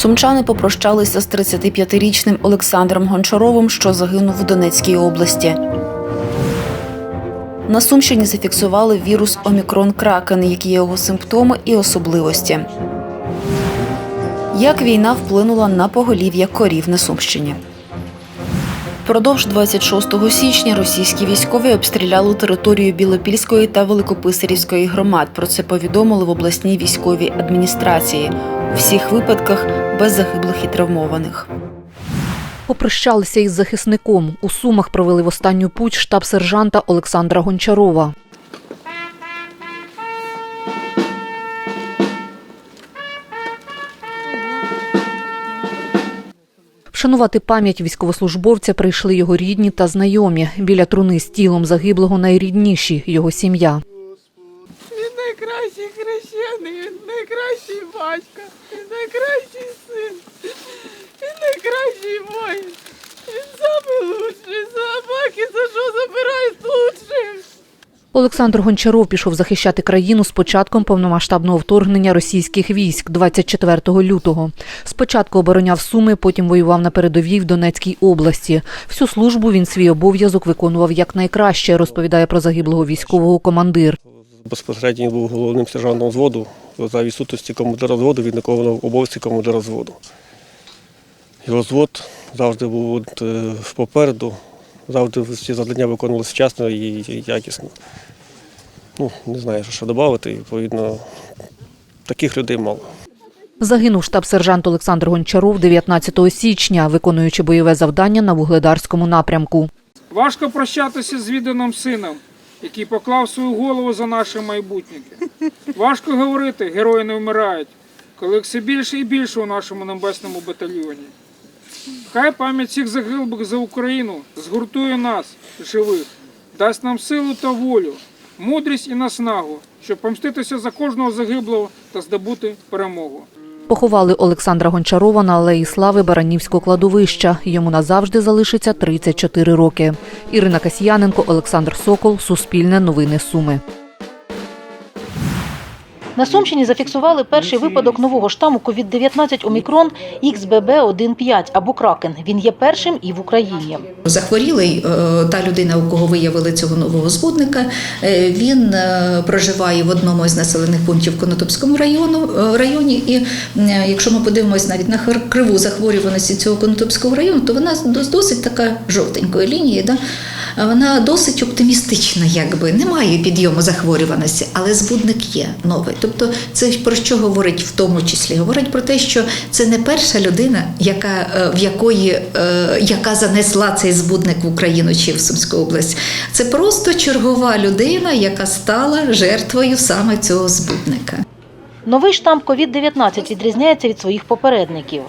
Сумчани попрощалися з 35-річним Олександром Гончаровим, що загинув в Донецькій області. На Сумщині зафіксували вірус Омікрон Кракен, які його симптоми і особливості. Як війна вплинула на поголів'я корів на Сумщині? Впродовж 26 січня російські військові обстріляли територію Білопільської та Великописарівської громад. Про це повідомили в обласній військовій адміністрації. У всіх випадках без загиблих і травмованих. Попрощалися із захисником. У Сумах провели в останню путь штаб-сержанта Олександра Гончарова. Вшанувати пам'ять військовослужбовця прийшли його рідні та знайомі. Біля труни з тілом загиблого найрідніші його сім'я. Він найкращий хрещений, він найкращий батько, він найкращий син, він найкращий Олександр Гончаров пішов захищати країну з початком повномасштабного вторгнення російських військ 24 лютого. Спочатку обороняв Суми, потім воював на передовій в Донецькій області. Всю службу він свій обов'язок виконував якнайкраще, розповідає про загиблого військового командир. Безпосередньо він був головним сержантом взводу. За відсутності командира взводу він виконував обов'язки командира взводу. Його взвод завжди був е, попереду, завжди всі завдання виконувалися вчасно і якісно. Ну, не знаю, що додати. Відповідно, таких людей мало. Загинув штаб-сержант Олександр Гончаров 19 січня, виконуючи бойове завдання на Вугледарському напрямку. Важко прощатися з відданим сином, який поклав свою голову за наше майбутнє. Важко говорити, герої не вмирають, коли їх все більше і більше у нашому небесному батальйоні. Хай пам'ять всіх загиблих за Україну згуртує нас, живих, дасть нам силу та волю, мудрість і наснагу, щоб помститися за кожного загиблого та здобути перемогу. Поховали Олександра Гончарова на алеї Слави Баранівського кладовища. Йому назавжди залишиться 34 роки. Ірина Касьяненко, Олександр Сокол, Суспільне новини Суми. На Сумщині зафіксували перший випадок нового штаму COVID-19 Омікрон XBB.1.5 або Кракен. Він є першим і в Україні. Захворілий е, та людина, у кого виявили цього нового збудника, е, він е, проживає в одному із населених пунктів Конотопському району районі. І якщо ми подивимось навіть на криву захворюваності цього Конотопського району, то вона досить така жовтенької лінії. Да? А Вона досить оптимістична, якби немає підйому захворюваності, але збудник є новий. Тобто, це про що говорить в тому числі? Говорить про те, що це не перша людина, яка е, в якої е, яка занесла цей збудник в Україну чи в Сумську область. Це просто чергова людина, яка стала жертвою саме цього збудника. Новий штам COVID-19 відрізняється від своїх попередників.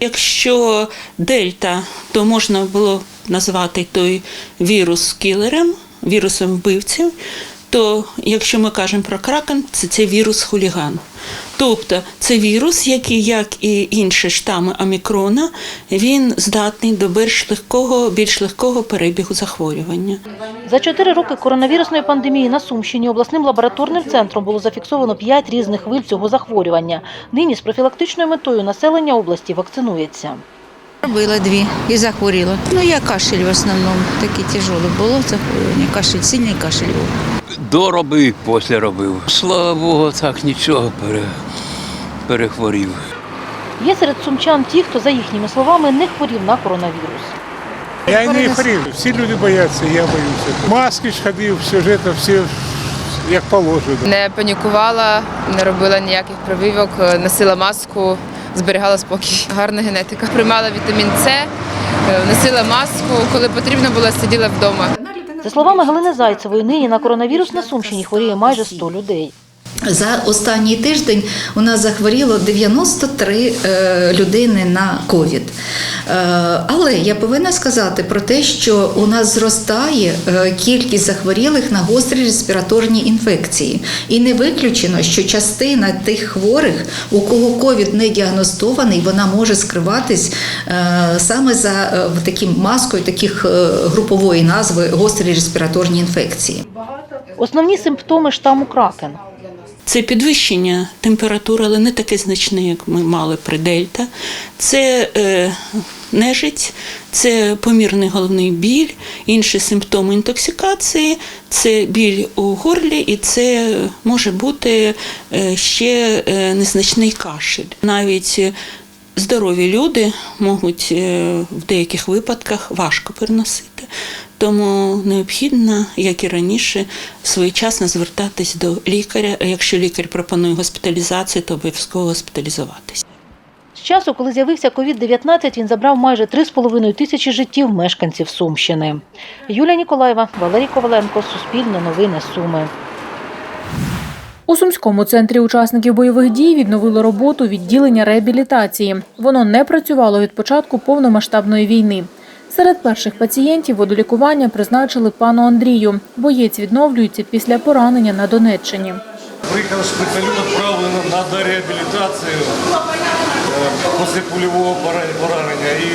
Якщо дельта, то можна було назвати той вірус кілером, вірусом вбивців. То якщо ми кажемо про кракен, це, це вірус хуліган. Тобто це вірус, який, як і інші штами омікрона, він здатний до більш легкого, більш легкого перебігу захворювання. За чотири роки коронавірусної пандемії на Сумщині обласним лабораторним центром було зафіксовано п'ять різних хвиль цього захворювання. Нині з профілактичною метою населення області вакцинується. Робила дві і захворіла. Ну, я кашель в основному, таке тяжеле було захворювання. Кашель, сильний кашель був. доробив, після робив. Слава Богу, так нічого пере, перехворів. Є серед сумчан ті, хто, за їхніми словами, не хворів на коронавірус. Я не хворів. Всі люди бояться, я боюся. Маски ж ходив, все ж це, все як положено. Не панікувала, не робила ніяких прививок, носила маску, зберігала спокій. Гарна генетика. Приймала вітамін С, е, носила маску. Коли потрібно було, сиділа вдома. За словами Галини Зайцевої, нині на коронавірус на Сумщині хворіє майже 100 людей. За останній тиждень у нас захворіло 93 е, людини на ковід. Е, але я повинна сказати про те, що у нас зростає е, кількість захворілих на гострі респіраторні інфекції. І не виключено, що частина тих хворих, у кого ковід не діагностований, вона може скриватись саме за таким маскою таких групової назви гострі респіраторні інфекції. Основні симптоми штаму Кракен. Це підвищення температури, але не таке значне, як ми мали при дельта. Це е, нежить, це помірний головний біль, інші симптоми інтоксикації, це біль у горлі, і це може бути е, ще е, незначний кашель. Навіть здорові люди можуть е, в деяких випадках важко переносити. Тому необхідно, як і раніше, своєчасно звертатись до лікаря. Якщо лікар пропонує госпіталізацію, то обов'язково госпіталізуватись. З часу, коли з'явився COVID-19, він забрав майже 3,5 тисячі життів мешканців Сумщини. Юлія Ніколаєва, Валерій Коваленко, Суспільне новини Суми. У Сумському центрі учасників бойових дій відновило роботу відділення реабілітації. Воно не працювало від початку повномасштабної війни. Серед перших пацієнтів водолікування призначили пану Андрію. Боєць відновлюється після поранення на Донеччині. Приїхав шпиталю, відправили на, реабілітацію е, після пульового поранення і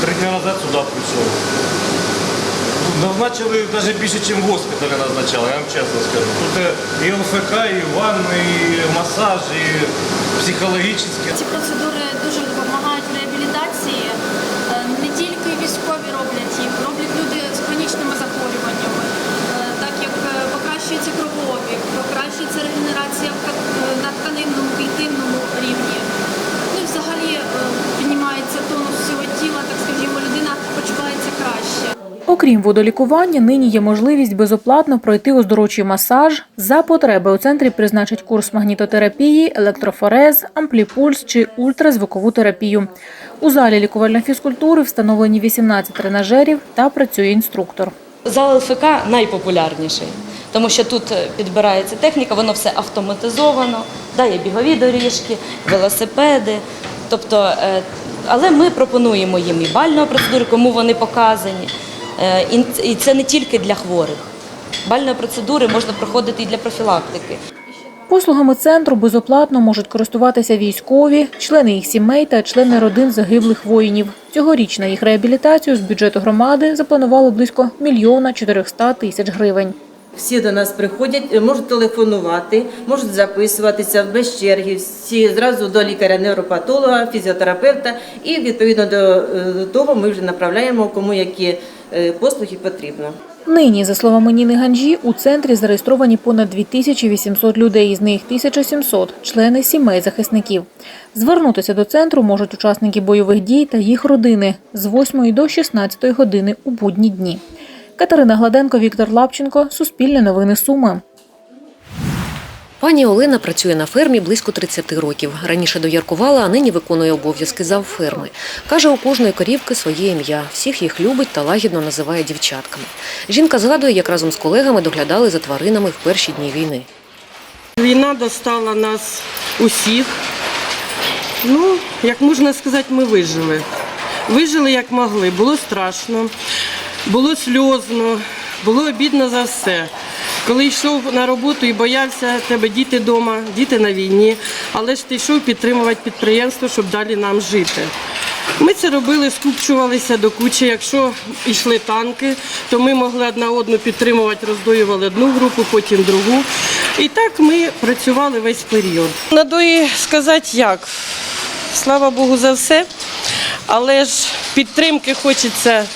три дні назад сюди прийшов. Назначили навіть більше, ніж в госпіталі назначали, я вам чесно скажу. Тут і ЛФК, і ванни, і масаж, і психологічні. Ці процедури дуже допомагають в реабілітації. Е, Не тільки військові роблять їх, роблять люди з хронічними захворюваннями, Е, так як е, покращується кровообіг, покращується регенерація е, на тканинному, клітинному рівні. Ну і взагалі піднімається тонус всього тіла, так скажімо, людина почувається краще. Окрім водолікування, нині є можливість безоплатно пройти оздоровчий масаж. За потреби у центрі призначать курс магнітотерапії, електрофорез, ампліпульс чи ультразвукову терапію. У залі лікувальної фізкультури встановлені 18 тренажерів та працює інструктор. Зал ЛФК найпопулярніший, тому що тут е, підбирається техніка, воно все автоматизовано, да, є бігові доріжки, велосипеди. Тобто, е, але ми пропонуємо їм і бальну процедуру, кому вони показані. Е, і- це не тільки для хворих. Бальні процедури можна проходити і для профілактики. Послугами центру безоплатно можуть користуватися військові, члени їх сімей та члени родин загиблих воїнів. Цьогоріч на їх реабілітацію з бюджету громади запланували близько мільйона 400 тисяч гривень. Всі до нас приходять, е, можуть телефонувати, можуть записуватися без черги. Всі зразу до лікаря невропатолога, фізіотерапевта, і відповідно до е, того ми вже направляємо кому які е, послуги потрібно. Нині, за словами Ніни Ганжі, у центрі зареєстровані понад 2800 людей, з них 1700 – члени сімей захисників. Звернутися до центру можуть учасники бойових дій та їх родини з 8 до 16 години у будні дні. Катерина Гладенко, Віктор Лапченко, Суспільне новини Суми. Пані Олена працює на фермі близько 30 років. Раніше дояркувала, а нині виконує обов'язки завферми. Каже, у кожної корівки своє ім'я. Всіх їх любить та лагідно називає дівчатками. Жінка згадує, як разом з колегами доглядали за тваринами в перші дні війни. Війна достала нас усіх. Ну, як можна сказати, ми вижили. Вижили як могли. Було страшно, було сльозно, було обідно за все. Коли йшов на роботу і боявся, тебе діти вдома, діти на війні, але ж ти йшов підтримувати підприємство, щоб далі нам жити. Ми це робили, скупчувалися до кучі. Якщо йшли танки, то ми могли одна одну підтримувати, роздоювали одну групу, потім другу. І так ми працювали весь період. Надої сказати як. Слава Богу за все, але ж підтримки хочеться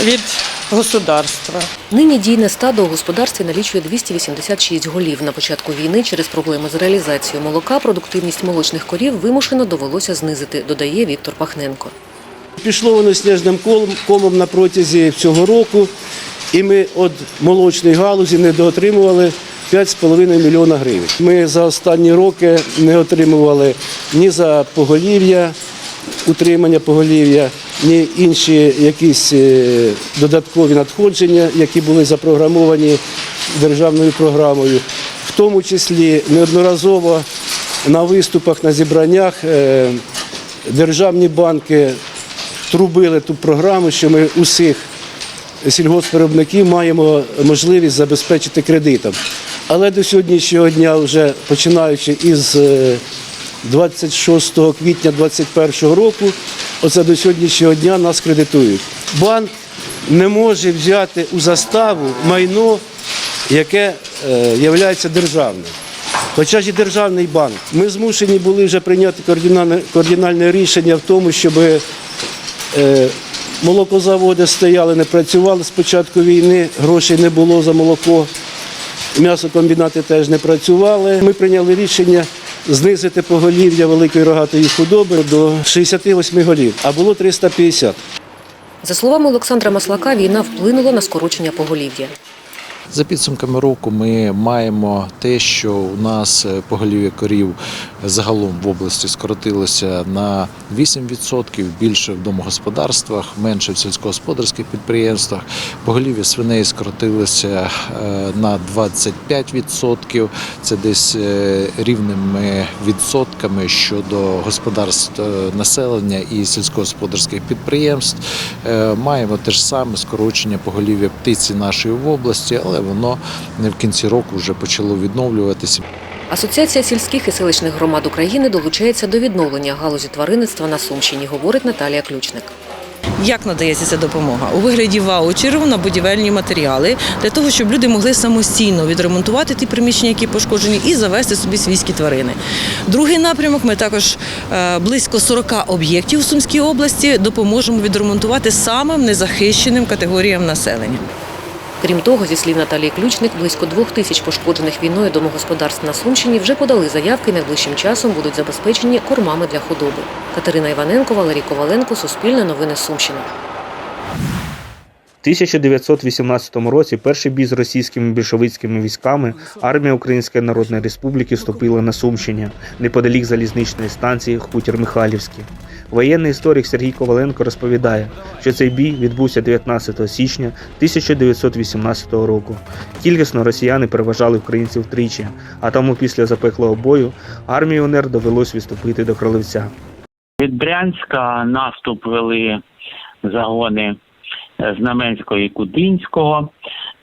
від государства. Нині дійне стадо у господарстві налічує 286 голів. На початку війни через проблеми з реалізацією молока продуктивність молочних корів вимушено довелося знизити, додає Віктор Пахненко. Пішло воно сніжним колом- комом на протязі цього року, і ми від молочної галузі недоотримували 5,5 мільйона гривень. Ми за останні роки не отримували ні за поголів'я, утримання поголів'я, ні інші якісь е, додаткові надходження, які були запрограмовані державною програмою. В тому числі неодноразово на виступах, на зібраннях е, державні банки трубили ту програму, що ми усіх сільгоспвиробників маємо можливість забезпечити кредитом. Але до сьогоднішнього дня, вже починаючи із е, 26 квітня 2021 року, оце до сьогоднішнього дня нас кредитують. Банк не може взяти у заставу майно, яке є державним. хоча ж і державний банк. Ми змушені були вже прийняти координальне, координальне рішення в тому, щоб е, молокозаводи стояли, не працювали з початку війни, грошей не було за молоко. М'ясокомбінати теж не працювали. Ми прийняли рішення знизити поголів'я великої рогатої худоби до 68 голів, а було 350. За словами Олександра Маслака, війна вплинула на скорочення поголів'я. За підсумками року ми маємо те, що у нас е, поголів'я корів загалом в області скоротилося на 8%, більше в домогосподарствах, менше в сільськогосподарських підприємствах. Поголів'я свиней скоротилося е, на 25%. Це десь е, рівними відсотками щодо господарств населення і сільськогосподарських підприємств. Маємо те ж саме скорочення поголів'я птиці нашої в області, але воно не в кінці року вже почало відновлюватися. Асоціація сільських і селищних громад України долучається до відновлення галузі тваринництва на Сумщині, говорить Наталія Ключник. Як надається ця допомога? У вигляді ваучерів на будівельні матеріали для того, щоб люди могли самостійно відремонтувати ті приміщення, які пошкоджені, і завести собі свійські тварини. Другий напрямок ми також е, близько 40 об'єктів у Сумській області допоможемо відремонтувати самим незахищеним категоріям населення. Крім того, зі слів Наталії Ключник, близько двох тисяч пошкоджених війною домогосподарств на Сумщині вже подали заявки і найближчим часом будуть забезпечені кормами для худоби. Катерина Іваненко, Валерій Коваленко, Суспільне новини Сумщина. 1918 році перший бій з російськими більшовицькими військами армія Української Народної Республіки вступила на Сумщині, неподалік залізничної станції Хутір Михайлівський. Воєнний історик Сергій Коваленко розповідає, що цей бій відбувся 19 січня 1918 року. Кількісно росіяни переважали українців втричі, а тому після запеклого бою армії УНР довелось відступити до Кролевця. Від Брянська наступ вели загони е, Знаменського і Кудинського,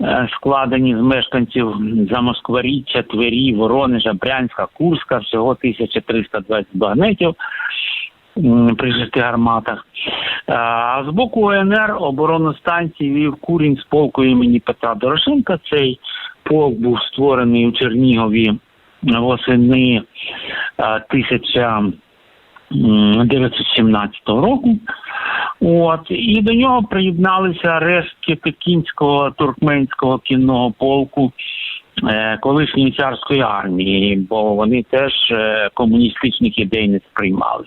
е, складені з мешканців Замоскворіччя, Твері, Воронежа, Брянська, Курська, всього 1320 багнетів при шести гарматах. Е, А з боку ОНР оборону станції вів Курінь з полку імені Петра Дорошенка. Цей полк був створений у Чернігові восени е, 1000 1917 року. От і до нього приєдналися рештки Пекінського туркменського кінного полку е, колишньої царської армії, бо вони теж е, комуністичних ідей не сприймали.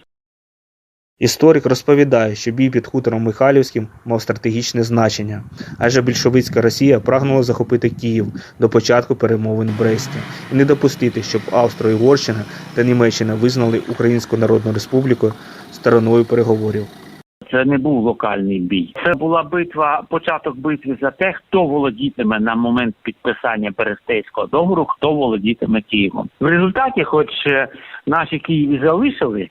Історик розповідає, що бій під хутором Михайлівським мав стратегічне значення, адже більшовицька Росія прагнула захопити Київ до початку перемовин в Бресті і не допустити, щоб Австро-Угорщина та Німеччина визнали Українську Народну Республіку стороною переговорів. Це не був локальний бій. Це була битва, початок битви за те, хто володітиме на момент підписання Берестейського договору, хто володітиме Києвом. В результаті, хоч е, наші Києві залишили,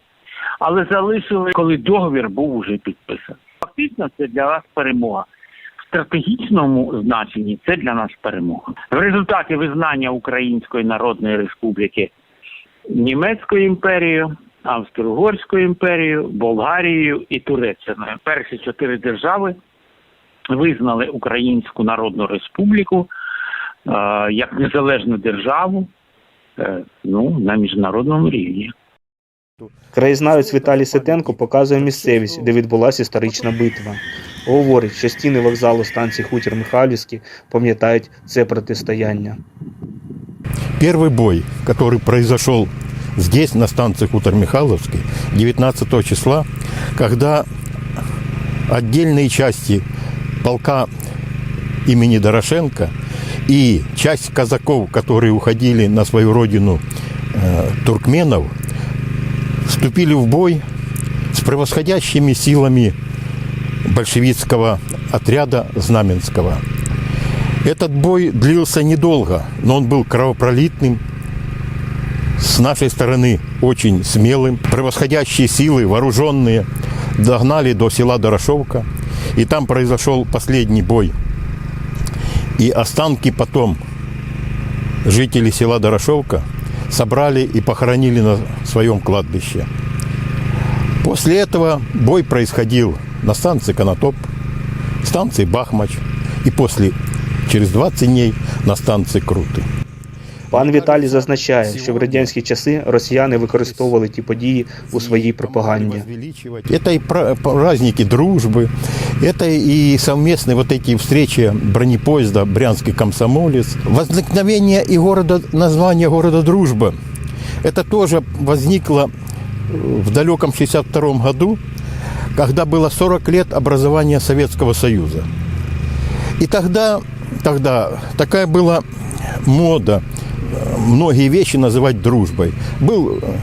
але залишили, коли договір був уже підписаний. Фактично, це для нас перемога. В стратегічному значенні це для нас перемога. В результаті визнання Української Народної Республіки Німецькою імперією, Австро-Угорською імперією, Болгарією і Туреччиною. Перші чотири держави визнали Українську Народну Республіку е, як незалежну державу е, ну, на міжнародному рівні. Краєзнавець Віталій Ситенко показує місцевість, де відбулася історична битва. Говорить, що стіни вокзалу станції Хутір Михайлівський пам'ятають це протистояння. Первый бой, который произошел здесь, на станции Хутор Михайловский, 19 числа, когда отдельные части полка имени Дорошенко и часть казаков, которые уходили на свою родину э, туркменов, вступили в бой с превосходящими силами большевистского отряда Знаменского. Этот бой длился недолго, но он был кровопролитным, с нашей стороны очень смелым. Превосходящие силы, вооруженные, догнали до села Дорошовка, и там произошел последний бой. И останки потом жители села Дорошовка собрали и похоронили на своем кладбище. После этого бой происходил на станции Конотоп, станции Бахмач и после, через 20 дней, на станции Круты. Пан Віталій зазначає, що в радянські часи росіяни використовували ті події у своїй пропаганді. Это и пра- праздники дружбы, это и совместные вот эти встречи бронепоезда «Брянский комсомолец». Возникновение и города, название города Дружба, это тоже возникло э, в далеком 62 году, когда было 40 лет образования Советского Союза. И тогда, тогда такая была мода э, многие вещи называть дружбой. Был э,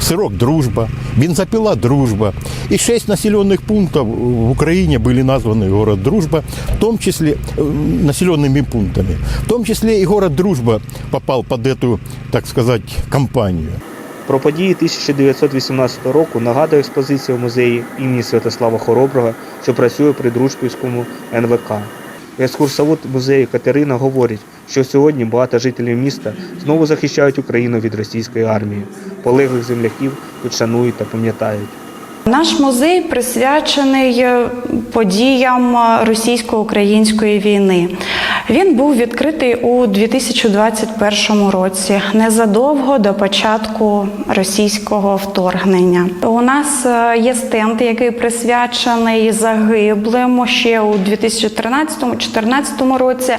сырок «Дружба», бензопила «Дружба». И шесть населенных пунктов в Украине были названы город Дружба, в том числе э, населенными пунктами. В том числе и город Дружба попал под эту, так сказать, компанию. Про події 1918 року нагадує експозиція в музеї імені Святослава Хороброго, що працює при Дружбівському НВК. Екскурсовод музею Катерина говорить, що сьогодні багато жителів міста знову захищають Україну від російської армії. Полеглих земляків тут шанують та пам'ятають. Наш музей присвячений подіям російсько-української війни. Він був відкритий у 2021 році, незадовго до початку російського вторгнення. У нас е, є стенд, який присвячений загиблим ще у 2013-2014 році.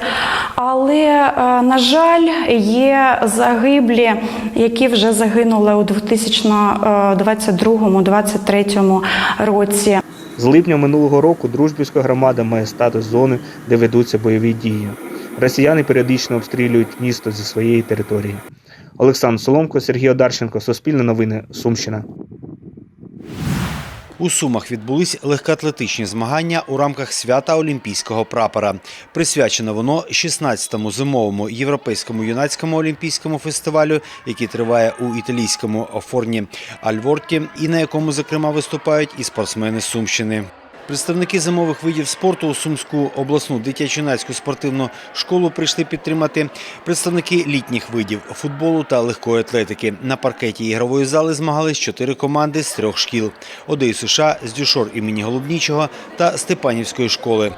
Але, е, на жаль, є загиблі, які вже загинули у 2022-2023 році. З липня минулого року Дружбівська громада має статус зони, де ведуться бойові дії. Росіяни періодично обстрілюють місто зі своєї території. Олександр Соломко, Сергій Одарченко, Суспільне новини, Сумщина. У Сумах відбулись легкоатлетичні змагання у рамках свята Олімпійського прапора. Присвячено воно 16-му зимовому європейському юнацькому олімпійському фестивалю, який триває у італійському форні Альворті, і на якому, зокрема, виступають і спортсмени Сумщини. Представники зимових видів спорту у Сумську обласну дитячо-юнацьку спортивну школу прийшли підтримати представники літніх видів футболу та легкої атлетики. На паркеті ігрової зали змагались чотири команди з трьох шкіл: Одеї США, з Дюшор імені Голубнічого та Степанівської школи.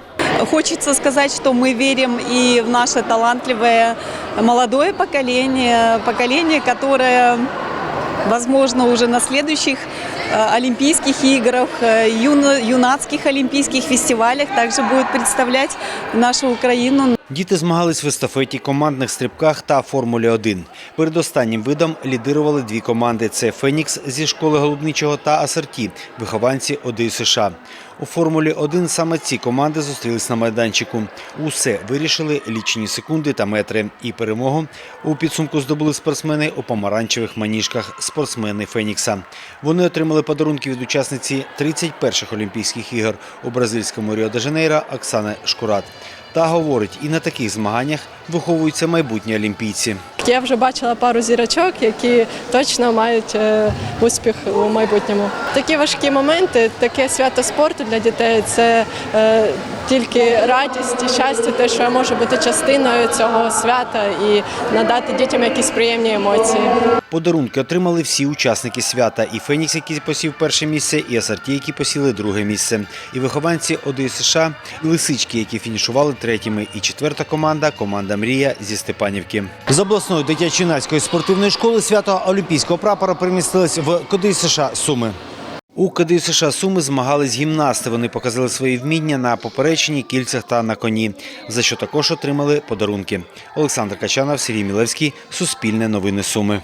Хочется сказать, что мы верим и в наше талантливое молодое поколение, поколение, которое, возможно, уже на следующих Олимпийских играх, э, юно- юнацких олимпийских фестивалях также будет представлять нашу Украину Діти змагались в естафеті, командних стрибках та Формулі 1. Перед останнім видом лідирували дві команди: це Фенікс зі школи Голубничого та Асорті, вихованці Одеї США. У Формулі 1 саме ці команди зустрілись на майданчику. Усе вирішили лічені секунди та метри. І перемогу у підсумку здобули спортсмени у помаранчевих маніжках спортсмени Фенікса. Вони отримали подарунки від учасниці 31-х Олімпійських ігор у бразильському Ріо-де-Жанейро Оксани Шкурат. Та говорить, і на таких змаганнях виховуються майбутні олімпійці. Я вже бачила пару зірочок, які точно мають е, успіх у майбутньому. Такі важкі моменти, таке свято спорту для дітей це е, тільки радість і щастя, те, що я можу бути частиною цього свята і надати дітям якісь приємні емоції. Подарунки отримали всі учасники свята. І Фенікс, який посів перше місце, і Асорті, які посіли друге місце. І вихованці Одеї США, і лисички, які фінішували третіми. І четверта команда команда Мрія зі Степанівки. З обласної дитячо-юнацької спортивної школи свято Олімпійського прапора примістилось в КДІ США Суми. У КДІ США Суми змагались гімнасти. Вони показали свої вміння на поперечині, кільцях та на коні, за що також отримали подарунки. Олександр Качанов, Сергій Мілевський, Суспільне новини Суми.